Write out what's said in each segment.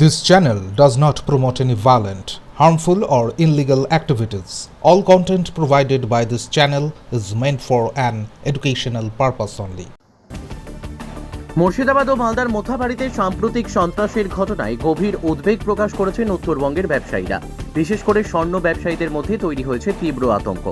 This channel does not promote any violent, harmful, or illegal activities. All content provided by this channel is meant for an educational purpose only. Murshidabad ও মালদার মোথাবাড়িতে সাম্প্রতিক সন্ত্রাসের ঘটনায় গভীর উদ্বেগ প্রকাশ করেছেন উত্তরবঙ্গের ব্যবসায়ীরা বিশেষ করে স্বর্ণ ব্যবসায়ীদের মধ্যে তৈরি হয়েছে তীব্র আতঙ্ক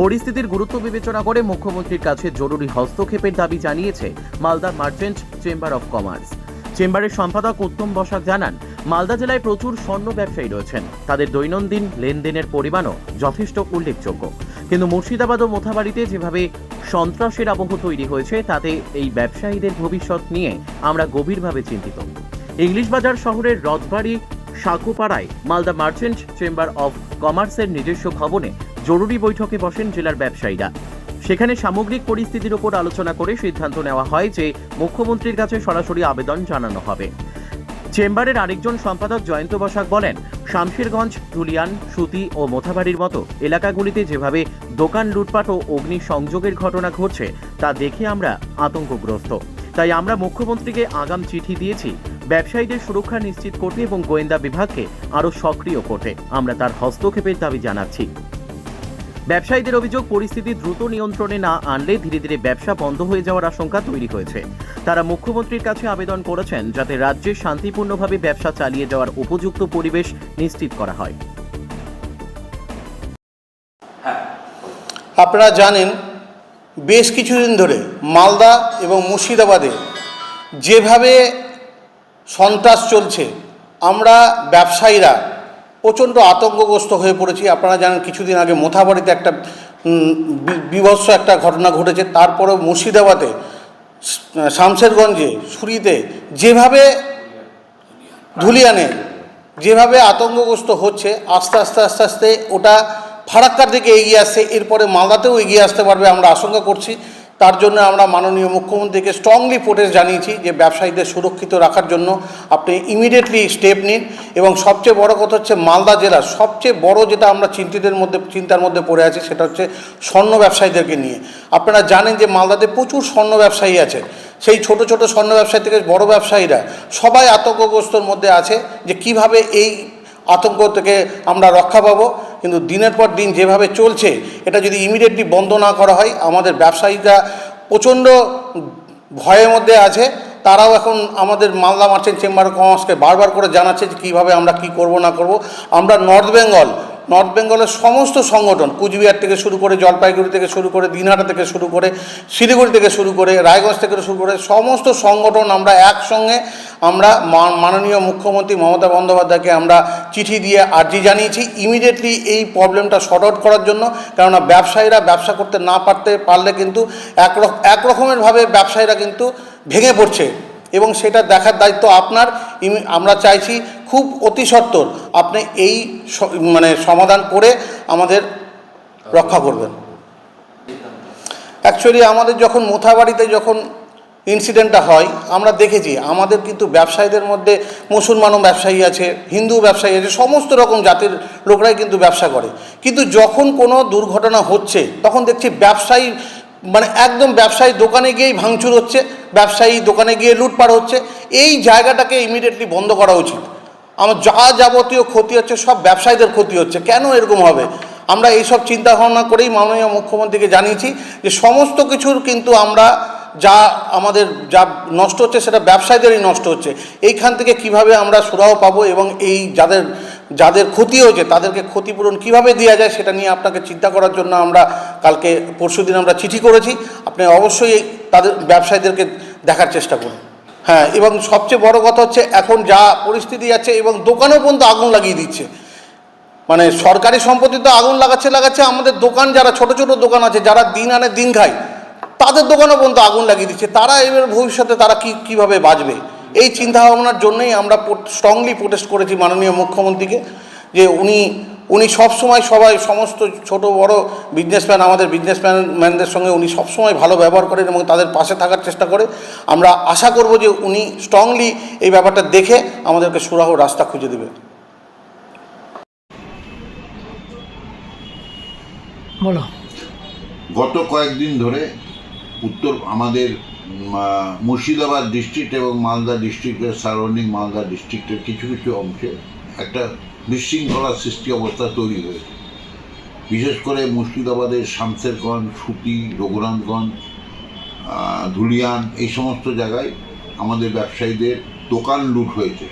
পরিস্থিতির গুরুত্ব বিবেচনা করে মুখ্যমন্ত্রীর কাছে জরুরি হস্তক্ষেপের দাবি জানিয়েছে Malda merchant chamber of commerce চেম্বারের সম্পাদক উত্তম বসাক জানান মালদা জেলায় প্রচুর স্বর্ণ ব্যবসায়ী রয়েছেন। তাদের দৈনন্দিন লেনদেনের পরিমাণও যথেষ্ট উল্লেখযোগ্য। কিন্তু মুর্শিদাবাদ ও মোথাবাড়িতে যেভাবে সন্ত্রাসের আবহ তৈরি হয়েছে, তাতে এই ব্যবসায়ীদের ভবিষ্যৎ নিয়ে আমরা গভীরভাবে চিন্তিত। ইংলিশ বাজার শহরের রথবাড়ি সাকুপাড়ায় মালদা মার্চেন্ট চেম্বার অফ কমার্সের নিজস্ব ভবনে জরুরি বৈঠকে বসেন জেলার ব্যবসায়ীরা। সেখানে সামগ্রিক পরিস্থিতির উপর আলোচনা করে সিদ্ধান্ত নেওয়া হয় যে মুখ্যমন্ত্রীর কাছে সরাসরি আবেদন জানানো হবে। চেম্বারের আরেকজন সম্পাদক জয়ন্ত বসাক বলেন, শামশেরগঞ্জ, ধুলিয়ান, সুতি ও মোথাবাড়ির মতো এলাকাগুলিতে যেভাবে দোকান লুটপাট ও অগ্নি সংযোগের ঘটনা ঘটছে, তা দেখে আমরা আতঙ্কগ্রস্ত। তাই আমরা মুখ্যমন্ত্রীকে আগাম চিঠি দিয়েছি, ব্যবসায়ীদের সুরক্ষা নিশ্চিত করতে এবং গোয়েন্দা বিভাগকে আরও সক্রিয় করতে আমরা তার হস্তক্ষেপের দাবি জানাচ্ছি। ব্যবসায়ীদের অভিযোগ, পরিস্থিতি দ্রুত নিয়ন্ত্রণে না আনলে ধীরে ধীরে ব্যবসা বন্ধ হয়ে যাওয়ার আশঙ্কা তৈরি হয়েছে। তারা মুখ্যমন্ত্রীর কাছে আবেদন করেছেন যাতে রাজ্যে শান্তিপূর্ণভাবে ব্যবসা চালিয়ে যাওয়ার উপযুক্ত পরিবেশ নিশ্চিত করা হয়। আপনারা জানেন, বেশ কিছুদিন ধরে মালদা এবং মুর্শিদাবাদে যেভাবে সন্ত্রাস চলছে, আমরা ব্যবসায়ীরা প্রচণ্ড আতঙ্কগ্রস্ত হয়ে পড়েছি। আপনারা জানেন কিছুদিন আগে মোথাবাড়িতে একটা বিভৎস একটা ঘটনা ঘটেছে। তারপরেও মুর্শিদাবাদে শামশেরগঞ্জে সুরিতে যেভাবে ধুলিয়ানে যেভাবে আতঙ্কগ্রস্ত হচ্ছে, আস্তে আস্তে আস্তে আস্তে ওটা ফারাক্কার দিকে এগিয়ে আসছে। এরপরে মালদাতেও এগিয়ে আসতে পারবে আমরা আশঙ্কা করছি। তার জন্য আমরা মাননীয় মুখ্যমন্ত্রীকে স্ট্রংলি প্রোটেস্ট জানিয়েছি যে ব্যবসায়ীদের সুরক্ষিত রাখার জন্য আপনি ইমিডিয়েটলি স্টেপ নিন এবং সবচেয়ে বড় কথা হচ্ছে মালদা জেলার সবচেয়ে বড় যেটা আমরা চিন্তিতের মধ্যে, চিন্তার মধ্যে পড়ে আছি সেটা হচ্ছে স্বর্ণ ব্যবসায়ীদেরকে নিয়ে। আপনারা জানেন যে মালদাতে প্রচুর স্বর্ণ ব্যবসায়ী আছে। সেই ছোট ছোট স্বর্ণ ব্যবসায়ী থেকে বড় ব্যবসায়ীরা সবাই আতঙ্কগ্রস্তর মধ্যে আছে যে কীভাবে এই আতঙ্ক থেকে আমরা রক্ষা পাবো। কিন্তু দিনের পর দিন যেভাবে চলছে, এটা যদি ইমিডিয়েটলি বন্ধ না করা হয়, আমাদের ব্যবসায়ীরা প্রচণ্ড ভয়ের মধ্যে আছে। তারাও এখন আমাদের মালদা মার্চেন্ট চেম্বার অফ কমার্সকে বারবার করে জানাচ্ছে যে কীভাবে আমরা কি করব না করব। আমরা নর্থ বেঙ্গল নর্থ বেঙ্গলের সমস্ত সংগঠন, কুচবিহার থেকে শুরু করে জলপাইগুড়ি থেকে শুরু করে দিনহাটা থেকে শুরু করে শিলিগুড়ি থেকে শুরু করে রায়গঞ্জ থেকে শুরু করে সমস্ত সংগঠন আমরা একসঙ্গে আমরা মাননীয় মুখ্যমন্ত্রী মমতা বন্দ্যোপাধ্যায়কে আমরা চিঠি দিয়ে আর্জি জানিয়েছি ইমিডিয়েটলি এই প্রবলেমটা শর্ট আউট করার জন্য। কেননা ব্যবসায়ীরা ব্যবসা করতে না পারতে পারলে কিন্তু এক রক- এক রকমেরভাবে ব্যবসায়ীরা কিন্তু ভেঙে পড়ছে। এবং সেটা দেখার দায়িত্ব আপনার। আমরা চাইছি খুব অতি সত্বর আপনি এই মানে সমাধান করে আমাদের রক্ষা করবেন। অ্যাকচুয়ালি আমাদের যখন মোথাবাড়িতে যখন ইনসিডেন্টটা হয়, আমরা দেখেছি আমাদের কিন্তু ব্যবসায়ীদের মধ্যে মুসলমানও ব্যবসায়ী আছে হিন্দু ব্যবসায়ী আছে, সমস্ত রকম জাতির লোকরাই কিন্তু ব্যবসা করে। কিন্তু যখন কোনো দুর্ঘটনা হচ্ছে, তখন দেখছি ব্যবসায়ী মানে একদম ব্যবসায়ী দোকানে গিয়েই ভাঙচুর হচ্ছে, ব্যবসায়ী দোকানে গিয়ে লুটপাট হচ্ছে, এই জায়গাটাকে ইমিডিয়েটলি বন্ধ করা উচিত। আমার যা যাবতীয় ক্ষতি হচ্ছে, সব ব্যবসায়ীদের ক্ষতি হচ্ছে। কেন এরকম হবে? আমরা এইসব চিন্তা ভাবনা করেই মাননীয় মুখ্যমন্ত্রীকে জানিয়েছি যে সমস্ত কিছুর কিন্তু আমরা যা আমাদের যা নষ্ট হচ্ছে, সেটা ব্যবসায়ীদেরই নষ্ট হচ্ছে। এইখান থেকে কীভাবে আমরা সুরাহ পাবো এবং এই যাদের যাদের ক্ষতি হয়েছে, তাদেরকে ক্ষতিপূরণ কীভাবে দেওয়া যায় সেটা নিয়ে আপনাকে চিন্তা করার জন্য আমরা কালকে, পরশুদিন আমরা চিঠি করেছি। আপনি অবশ্যই তাদের ব্যবসায়ীদেরকে দেখার চেষ্টা করুন। হ্যাঁ এবং সবচেয়ে বড় কথা হচ্ছে এখন যা পরিস্থিতি যাচ্ছে এবং দোকানেও পর্যন্ত আগুন লাগিয়ে দিচ্ছে। মানে সরকারি সম্পত্তি তো আগুন লাগাচ্ছে লাগাচ্ছে, আমাদের দোকান যারা, ছোট ছোট দোকান আছে, যারা দিন আনে দিন খায়, তাদের দোকানও পর্যন্ত আগুন লাগিয়ে দিচ্ছে। তারা এবার ভবিষ্যতে তারা কি, কীভাবে বাঁচবে? এই চিন্তা ভাবনার জন্যই আমরা স্ট্রংলি প্রোটেস্ট করেছি মাননীয় মুখ্যমন্ত্রীকে যে উনি উনি সবসময় সবাই সমস্ত ছোট বড় বিজনেসম্যান আমাদের বিজনেসম্যান ম্যানদের সঙ্গে উনি সবসময় ভালো ব্যবহার করেন এবং তাদের পাশে থাকার চেষ্টা করে। আমরা আশা করব যে উনি স্ট্রংলি এই ব্যাপারটা দেখে আমাদেরকে সুরাহ রাস্তা খুঁজে দেবে। বলো। গত কয়েকদিন ধরে উত্তর আমাদের মুর্শিদাবাদ ডিস্ট্রিক্ট এবং মালদা ডিস্ট্রিক্টের সারাউন্ডিং মালদা ডিস্ট্রিক্টের কিছু কিছু অংশে একটা বিশৃঙ্খলার সৃষ্টি অবস্থা তৈরি হয়েছে। বিশেষ করে মুর্শিদাবাদের শামসেরগঞ্জ সুতি রঘুনাথগঞ্জ আহ, ধুলিয়ান এই সমস্ত জায়গায় আমাদের ব্যবসায়ীদের দোকান লুট হয়েছে।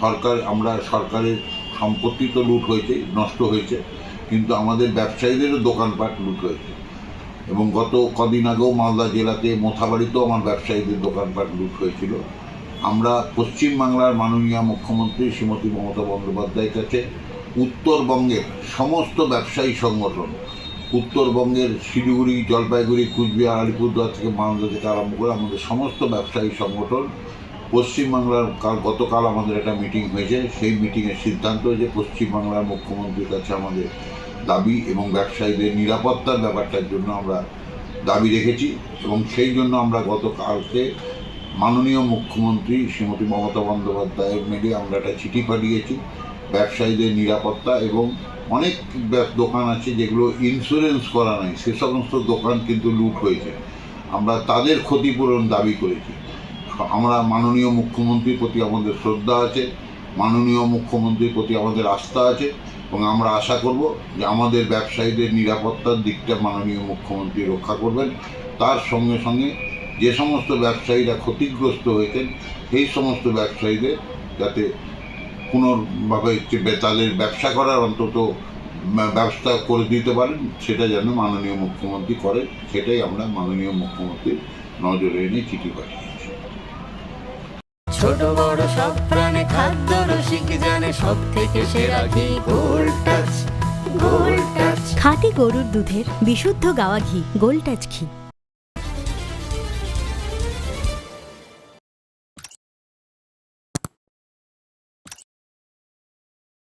সরকার আমরা সরকারের সম্পত্তি তো লুট হয়েছে নষ্ট হয়েছে কিন্তু আমাদের ব্যবসায়ীদেরও দোকানপাট লুট হয়েছে। এবং গত কদিন আগেও মালদা জেলাতে মোথাবাড়িতেও আমার ব্যবসায়ীদের দোকানপাট লুট হয়েছিল। আমরা পশ্চিমবাংলার মাননীয় মুখ্যমন্ত্রী শ্রীমতী মমতা বন্দ্যোপাধ্যায়ের কাছে উত্তরবঙ্গের সমস্ত ব্যবসায়ী সংগঠন, উত্তরবঙ্গের শিলিগুড়ি, জলপাইগুড়ি, কুচবিহার, আলিপুরদুয়ার থেকে মালদা থেকে আরম্ভ করে আমাদের সমস্ত ব্যবসায়ী সংগঠন পশ্চিমবাংলার কাল গতকাল আমাদের একটা মিটিং হয়েছে। সেই মিটিংয়ের সিদ্ধান্ত হয়েছে পশ্চিমবাংলার মুখ্যমন্ত্রীর কাছে আমাদের দাবি এবং ব্যবসায়ীদের নিরাপত্তার ব্যাপারটার জন্য আমরা দাবি রেখেছি এবং সেই জন্য আমরা গতকালকে মাননীয় মুখ্যমন্ত্রী শ্রীমতী মমতা বন্দ্যোপাধ্যায়ের মেলে আমরা একটা চিঠি পাঠিয়েছি ব্যবসায়ীদের নিরাপত্তা এবং অনেক দোকান আছে যেগুলো ইন্স্যুরেন্স করা নাই। সে সমস্ত দোকান কিন্তু লুট হয়েছে। আমরা তাদের ক্ষতিপূরণ দাবি করেছি। আমরা মাননীয় মুখ্যমন্ত্রীর প্রতি আমাদের শ্রদ্ধা আছে, মাননীয় মুখ্যমন্ত্রীর প্রতি আমাদের আস্থা আছে। এবং আমরা আশা করব যে আমাদের ব্যবসায়ীদের নিরাপত্তার দিকটা মাননীয় মুখ্যমন্ত্রী রক্ষা করবেন। তার সঙ্গে সঙ্গে যে সমস্ত ব্যবসায়ীরা ক্ষতিগ্রস্ত হয়েছেন, সেই সমস্ত ব্যবসায়ীদের যাতে পুনর্ভাবে তাদের ব্যবসা করার অন্তত ব্যবস্থা করে দিতে পারেন, সেটা যেন মাননীয় মুখ্যমন্ত্রী করেন সেটাই আমরা মাননীয় মুখ্যমন্ত্রীর নজরে এনে চিঠি পাঠিয়েছি ছোট বড় সব প্রাণী খাদ্য রসিক জানে সব থেকে সেরা ঘি গোল্ড টাচ গোল্ড টাচ খাঁটি গরুর দুধের বিশুদ্ধ গাওয়া ঘি গোল্ড টাচ ঘি।